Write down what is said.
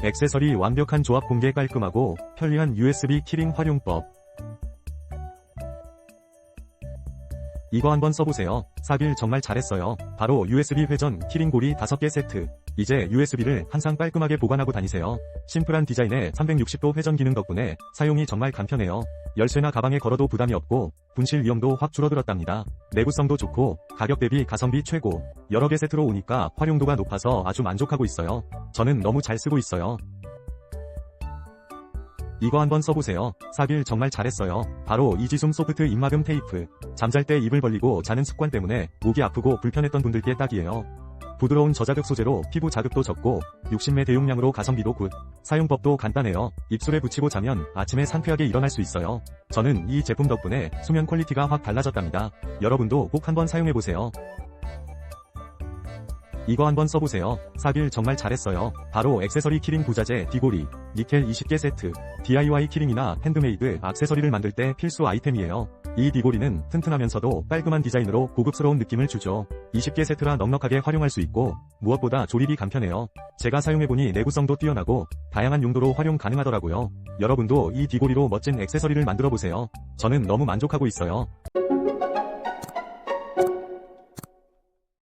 액세서리 완벽한 조합 공개 깔끔하고 편리한 USB 키링 활용법. 이거 한번 써보세요. 사길 정말 잘했어요. 바로 USB 회전 키링 고리 5개 세트. 이제 USB를 항상 깔끔하게 보관하고 다니세요. 심플한 디자인에 360도 회전 기능 덕분에 사용이 정말 간편해요. 열쇠나 가방에 걸어도 부담이 없고 분실 위험도 확 줄어들었답니다. 내구성도 좋고 가격 대비 가성비 최고. 여러 개 세트로 오니까 활용도가 높아서 아주 만족하고 있어요. 저는 너무 잘 쓰고 있어요. 이거 한번 써보세요. 사길 정말 잘했어요. 바로 이지숨 소프트 입막음 테이프. 잠잘 때 입을 벌리고 자는 습관 때문에 목이 아프고 불편했던 분들께 딱이에요. 부드러운 저자극 소재로 피부 자극도 적고 60매 대용량으로 가성비도 굿. 사용법도 간단해요. 입술에 붙이고 자면 아침에 상쾌하게 일어날 수 있어요. 저는 이 제품 덕분에 수면 퀄리티가 확 달라졌답니다. 여러분도 꼭 한번 사용해보세요. 이거 한번 써보세요. 사길 정말 잘했어요. 바로 액세서리 키링 부자재 디고리, 니켈 20개 세트, DIY 키링이나 핸드메이드 액세서리를 만들 때 필수 아이템이에요. 이 비고리는 튼튼하면서도 깔끔한 디자인으로 고급스러운 느낌을 주죠. 20개 세트라 넉넉하게 활용할 수 있고 무엇보다 조립이 간편해요. 제가 사용해보니 내구성도 뛰어나고 다양한 용도로 활용 가능하더라고요. 여러분도 이 비고리로 멋진 액세서리를 만들어보세요. 저는 너무 만족하고 있어요.